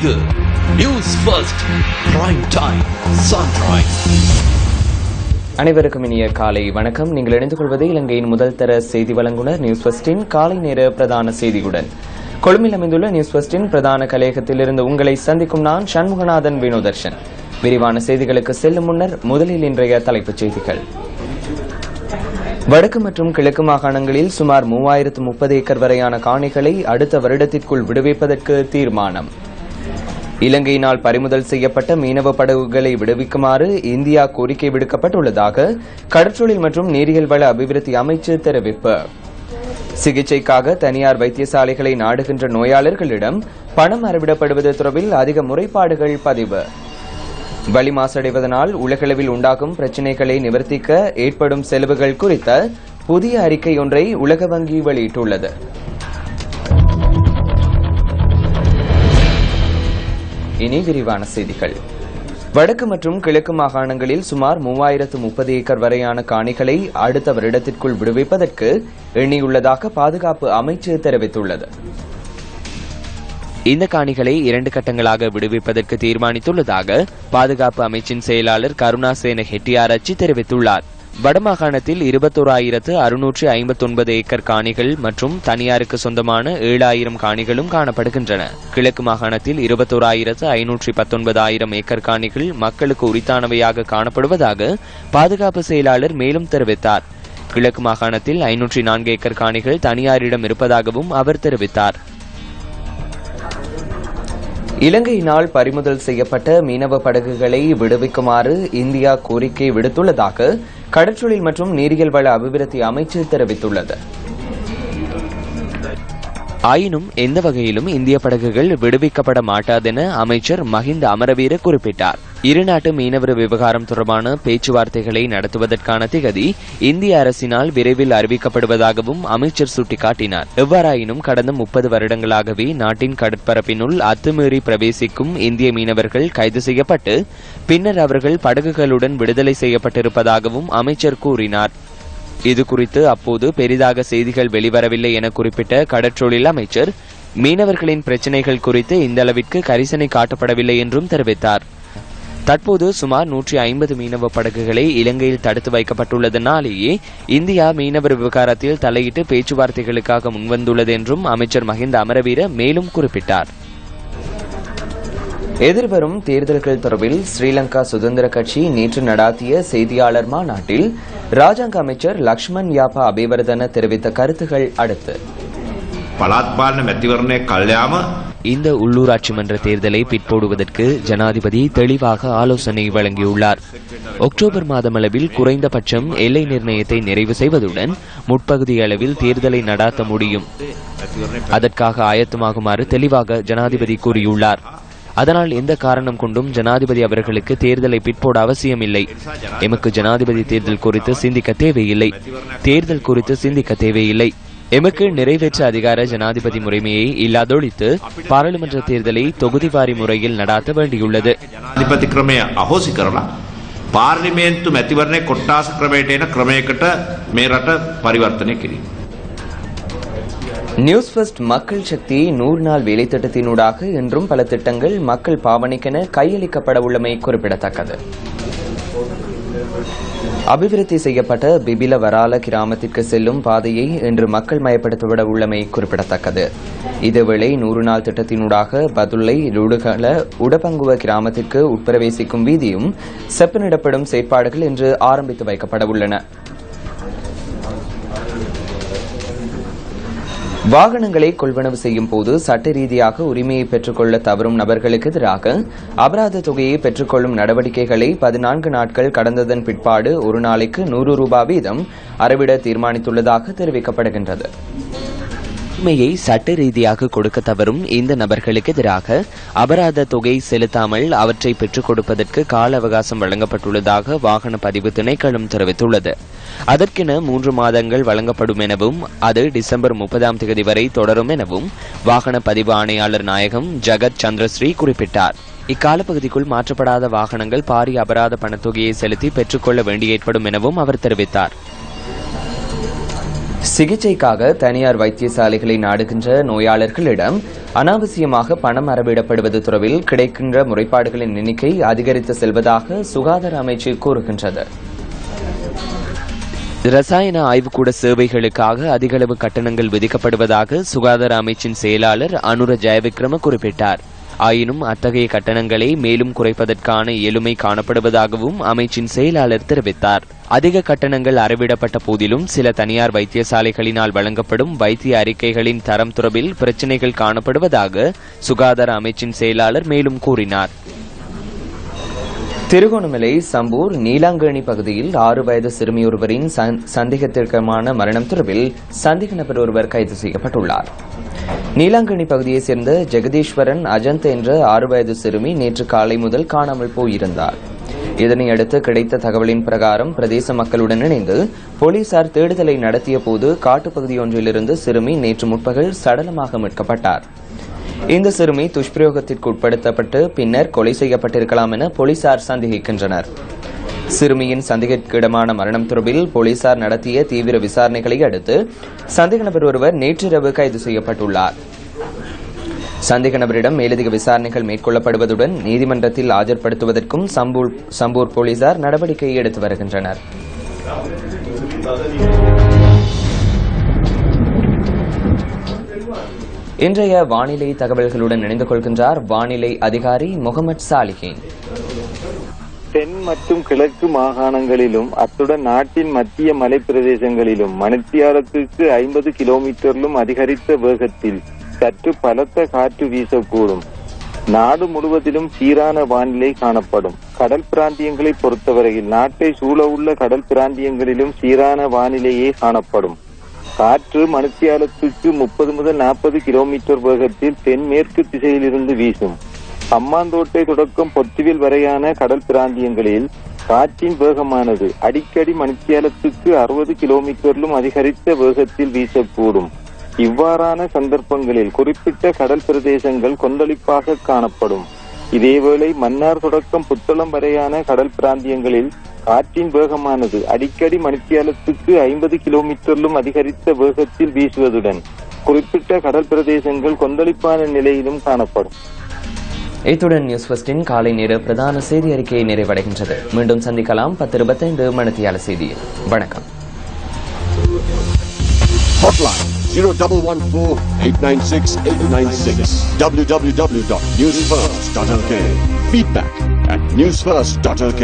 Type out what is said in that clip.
இது news first prime time sunrise அனைவருக்கும் இனிய காலை வணக்கம். நீங்கள் இணைந்து கொள்வது இலங்கையின் முதல் தர செய்தி வழங்குனர் நியூஸ் ஃபர்ஸ்டின் காலை நேர பிரதான செய்தியுடன். கொழும்பில் அமைந்துள்ள நியூஸ் ஃபர்ஸ்டின் பிரதான கலையகத்தில் இருந்து உங்களை சந்திக்கும் நான் சண்முகநாதன் வினோதர்ஷன். விரிவான செய்திகளுக்கு செல்லும் முன்னர் முதலில் இன்றைய தலைப்புச் செய்திகள். வடக்கு மற்றும் கிழக்கு மாகாணங்களில் சுமார் மூவாயிரத்து முப்பது ஏக்கர் வரையான காணிகளை அடுத்த வருடத்திற்குள் விடுவிப்பதற்கு தீர்மானம். இலங்கையினால் பறிமுதல் செய்யப்பட்ட மீனவ படகுகளை விடுவிக்குமாறு இந்தியா கோரிக்கை விடுக்கப்பட்டுள்ளதாக கடற்றொழில் மற்றும் நீரியல் வள அபிவிருத்தி அமைச்சு தெரிவிப்பு. சிகிச்சைக்காக தனியார் வைத்தியசாலைகளை நாடுகின்ற நோயாளர்களிடம் பணம் அறவிடப்படுவது தொடர்பில் அதிக முறைப்பாடுகள் பதிவு. வலி மாசடைவதனால் உலகளவில் உண்டாகும் பிரச்சினைகளை நிவர்த்திக்க ஏற்படும் செலவுகள் குறித்த புதிய அறிக்கை ஒன்றை உலக வங்கி வெளியிட்டுள்ளது. இனி விரிவான செய்திகள். வடக்கு மற்றும் கிழக்கு மாகாணங்களில் சுமார் மூவாயிரத்து முப்பது ஏக்கர் வரையான காணிகளை அடுத்த வருடத்திற்குள் விடுவிப்பதற்கு எண்ணியுள்ளதாக பாதுகாப்பு அமைச்சு தெரிவித்துள்ளது. இந்த காணிகளை இரண்டு கட்டங்களாக விடுவிப்பதற்கு தீர்மானித்துள்ளதாக பாதுகாப்பு அமைச்சின் செயலாளர் கருணாசேன ஹெட்டியாராச்சி தெரிவித்துள்ளார். வடமாகாணத்தில் இருபத்தோராயிரத்து அறுநூற்று ஐம்பத்தொன்பது ஏக்கர் காணிகள் மற்றும் தனியாருக்கு சொந்தமான ஏழாயிரம் காணிகளும் காணப்படுகின்றன. கிழக்கு மாகாணத்தில் இருபத்தோராயிரத்து ஐநூற்றி பத்தொன்பதாயிரம் ஏக்கர் காணிகள் மக்களுக்கு உரித்தானவையாக காணப்படுவதாக பாதுகாப்பு செயலாளர் மேலும் தெரிவித்தார். கிழக்கு மாகாணத்தில் ஐநூற்றி நான்கு ஏக்கர் காணிகள் தனியாரிடம் இருப்பதாகவும் அவர் தெரிவித்தார். இலங்கையினால் பறிமுதல் செய்யப்பட்ட மீனவ படகுகளை விடுவிக்குமாறு இந்தியா கோரிக்கை விடுத்துள்ளதாக கடற்றொழில் மற்றும் நீரியல் வள அபிவிருத்தி அமைச்சு தெரிவித்துள்ளது. ஆயினும் எந்த வகையிலும் இந்திய படகுகள் விடுவிக்கப்பட மாட்டாதென அமைச்சர் மஹிந்த அமரவீர குறிப்பிட்டார். இருநாட்டு மீனவர் விவகாரம் தொடர்பான பேச்சுவார்த்தைகளை நடத்துவதற்கான திகதி இந்திய அரசினால் விரைவில் அறிவிக்கப்படுவதாகவும் அமைச்சர் சுட்டிக்காட்டினார். எவ்வாறாயினும் கடந்த முப்பது வருடங்களாகவே நாட்டின் கடற்பரப்பினுள் அத்துமீறி பிரவேசிக்கும் இந்திய மீனவர்கள் கைது செய்யப்பட்டு பின்னர் அவர்கள் படகுகளுடன் விடுதலை செய்யப்பட்டிருப்பதாகவும் அமைச்சர் கூறினார். இது குறித்து அப்போது பெரிதாக செய்திகள் வெளிவரவில்லை என குறிப்பிட்ட கடற்றொழில் அமைச்சர் மீனவர்களின் பிரச்சினைகள் குறித்து இந்த அளவிற்கு கரிசனை காட்டப்படவில்லை என்றும் தெரிவித்தார். தற்போது சுமார் நூற்றி ஐம்பது மீனவ படகுகளை இலங்கையில் தடுத்து வைக்கப்பட்டுள்ளதனாலேயே இந்தியா மீனவர் விவகாரத்தில் தலையிட்டு பேச்சுவார்த்தைகளுக்காக முன்வந்துள்ளது என்றும் அமைச்சர் மஹிந்த அமரவீர மேலும் குறிப்பிட்டார். எதிர்வரும் தேர்தல்கள் தொடர்பில் ஸ்ரீலங்கா சுதந்திர கட்சி நேற்று நடாத்திய செய்தியாளர் மாநாட்டில் ராஜாங்க அமைச்சர் லக்ஷ்மண் யாபா அபிவர்தன தெரிவித்த கருத்துகள் அடுத்து. இந்த உள்ளூராட்சி மன்ற தேர்தலை பிற்போடுவதற்கு ஜனாதிபதி தெளிவாக ஆலோசனை வழங்கியுள்ளார். அக்டோபர் மாதம் அளவில் குறைந்தபட்சம் எல்லை நிர்ணயத்தை நிறைவு செய்வதுடன் முற்பகுதி அளவில் தேர்தலை நடாத்த முடியும். அதற்காக ஆயத்தமாகுமாறு தெளிவாக ஜனாதிபதி கூறியுள்ளார். அதனால் எந்த காரணம் கொண்டும் ஜனாதிபதி அவர்களுக்கு தேர்தலை பிற்போட அவசியமில்லை எமக்கு ஜனாதிபதி தேர்தல் குறித்து சிந்திக்க தேவையில்லை தேர்தல் குறித்து சிந்திக்க தேவையில்லை எமக்கு நிறைவேற்ற அதிகார ஜனாதிபதி முறைமையை இல்லாதொழித்து பாராளுமன்ற தேர்தலை தொகுதிவாரி முறையில் நடாத்த வேண்டியுள்ளது අධිපති ක්‍රමය අහෝසි කරලා පාර්ලිමේන්තු මැතිවරණය කොට්ටාස ක්‍රමයට එන ක්‍රමයකට මේ රට පරිවර්තනය කිරීම. நியூஸ் ஃபர்ஸ்ட் மக்கள் சக்தி நூறு நாள் வேலை திட்டத்தினூடாக இன்றும் பல திட்டங்கள் மக்கள் பாவனைக்கென கையளிக்கப்பட உள்ளமை குறிப்பிடத்தக்கது. அபிவிருத்தி செய்யப்பட்ட பிபில வரால கிராமத்திற்கு செல்லும் பாதையை இன்று மக்கள் மயப்படுத்தப்பட உள்ளமை குறிப்பிடத்தக்கது. இதேவேளை நூறு நாள் திட்டத்தினூடாக பதுளை லூடுகள உடபங்குவ கிராமத்திற்கு உட்பிரவேசிக்கும் வீதியும் செப்பனிடப்படும் செயற்பாடுகள் இன்று ஆரம்பித்து வைக்கப்பட உள்ளன. வாகனங்களை கொள்வனவு செய்யும் போது சட்ட ரீதியாக உரிமையை பெற்றுக்கொள்ள தவறும் நபர்களுக்கு எதிராக அபராத தொகையை பெற்றுக்கொள்ளும் நடவடிக்கைகளை பதினான்கு நாட்கள் கடந்ததன் பிற்பாடு ஒரு நாளைக்கு நூறு ரூபாய் வீதம் அறவிட தீர்மானித்துள்ளதாக தெரிவிக்கப்படுகின்றது. உரிமையை சட்ட ரீதியாக கொடுக்க தவறும் இந்த நபர்களுக்கு எதிராக அபராத தொகை செலுத்தாமல் அவற்றை பெற்றுக் கொடுப்பதற்கு கால அவகாசம் வழங்கப்பட்டுள்ளதாக வாகன பதிவு திணைக்களம் தெரிவித்துள்ளது. அதற்கென மூன்று மாதங்கள் வழங்கப்படும் எனவும் அது டிசம்பர் முப்பதாம் தேதி வரை தொடரும் எனவும் வாகன பதிவு ஆணையாளர் நாயகம் ஜகத் சந்திரஸ்ரீ குறிப்பிட்டார். இக்காலப்பகுதிக்குள் மாற்றப்படாத வாகனங்கள் பாரிய அபராத பணத்தொகையை செலுத்தி பெற்றுக்கொள்ள வேண்டி ஏற்படும் எனவும் அவர் தெரிவித்தார். சிகிச்சைக்காக தனியார் வைத்தியசாலைகளை நாடுகின்ற நோயாளர்களிடம் அனாவசியமாக பணம் அறவிடப்படுவது தொடர்பில் கிடைக்கின்ற முறைப்பாடுகளின் எண்ணிக்கை அதிகரித்து செல்வதாக சுகாதார அமைச்சு கூறுகின்றது. ரசாயன ஆய்வுக்கூட சேவைகளுக்காக அதிகளவு கட்டணங்கள் விதிக்கப்படுவதாக சுகாதார அமைச்சின் செயலாளர் அனுர ஜெயவிக்ரம குறிப்பிட்டார். ஆயினும் அத்தகைய கட்டணங்களை மேலும் குறைப்பதற்கான இயலுமை காணப்படுவதாகவும் அமைச்சின் செயலாளர் தெரிவித்தார். அதிக கட்டணங்கள் அறவிடப்பட்ட போதிலும் சில தனியார் வைத்தியசாலைகளினால் வழங்கப்படும் வைத்திய அறிக்கைகளின் தரம் தொடர்பில் பிரச்சினைகள் காணப்படுவதாக சுகாதார அமைச்சின் செயலாளர் மேலும் கூறினார். திருகோணமலை சம்பூர் நீலாங்கணி பகுதியில் ஆறு வயது சிறுமியொருவரின் சந்- சந்தேகத்திற்கமான மரணம் தொடர்பில் சந்தேக நபர் ஒருவர் கைது செய்யப்பட்டுள்ளார். நீலாங்கணி பகுதியைச் சேர்ந்த ஜெகதீஸ்வரன் அஜந்த் என்ற ஆறு வயது சிறுமி நேற்று காலை முதல் காணாமல் போயிருந்தார். இதனையடுத்து கிடைத்த தகவலின் பிரகாரம் பிரதேச மக்களுடன் இணைந்து போலீசார் தேடுதலை நடத்திய போது காட்டுப்பகுதி சிறுமி நேற்று முற்பகல் சடலமாக மீட்கப்பட்டார். இந்த சிறுமி துஷ்பிரயோகத்திற்கு உட்படுத்தப்பட்டு பின்னர் கொலை செய்யப்பட்டிருக்கலாம் என போலீசார் சந்தேகிக்கின்றனர். சிறுமியின் சந்தேகக்கிடமான மரணம் தொடர்பில் போலீசார் நடத்திய தீவிர விசாரணைகளை அடுத்து சந்தேக நபர் ஒருவர் நேற்றிரவு கைது செய்யப்பட்டுள்ளார். சந்தேக நபரிடம் மேலதிக விசாரணைகள் மேற்கொள்ளப்படுவதுடன் நீதிமன்றத்தில் ஆஜர்படுத்துவதற்கும் சம்பூர் சம்பூர் போலீசார் நடவடிக்கை எடுத்து வருகின்றனர். இன்றைய வானிலை தகவல்களுடன் இணைந்து கொள்கின்றார் வானிலை அதிகாரி முகமது சாலிஹின். தென் மற்றும் கிழக்கு மாகாணங்களிலும் அத்துடன் நாட்டின் மத்திய மலைப்பிரதேசங்களிலும் மணித்தியாலத்துக்கு ஐம்பது கிலோமீட்டரிலும் அதிகரித்த வேகத்தில் சற்று பலத்த காற்று வீசக்கூடும். நாடு முழுவதிலும் சீரான வானிலை காணப்படும். கடல் பிராந்தியங்களை பொறுத்தவரையில் நாட்டை சூழவுள்ள கடல் பிராந்தியங்களிலும் சீரான வானிலையே காணப்படும். காற்று மணித்தியாலத்துக்கு முப்பது முதல் நாற்பது கிலோமீட்டர் வேகத்தில் தென்மேற்கு திசையிலிருந்து வீசும். அம்மாந்தோட்டை தொடக்கம் பொத்துவில் வரையான கடல் பிராந்தியங்களில் காற்றின் வேகமானது அடிக்கடி மணித்தியாலத்துக்கு அறுபது கிலோமீட்டரிலும் அதிகரித்த வேகத்தில் வீசக்கூடும். இவ்வாறான சந்தர்ப்பங்களில் குறிப்பிட்ட கடல் பிரதேசங்கள் கொந்தளிப்பாக காணப்படும். இதேவேளை மன்னார் தொடக்கம் புத்தளம் வரையான கடல் பிராந்தியங்களில் காற்றின் வேகமானது அடிக்கடி மணித்தியாலத்துக்கு ஐம்பது கிலோமீட்டரிலும் அதிகரித்த வேகத்தில் வீசுவதுடன் குறிப்பிட்ட கடல் பிரதேசங்கள் கொந்தளிப்பான நிலையிலும் காணப்படும். இத்துடன் நியூஸ் ஃபர்ஸ்டின் காலை நேர பிரதான செய்தி அறிக்கையை நிறைவடைகின்றது. மீண்டும் சந்திக்கலாம் பத்து இருபத்தைந்து மணித்தியால செய்தியில். வணக்கம். Hotline 0114 896 896 www.newsfirst.lk. Feedback at newsfirst.lk.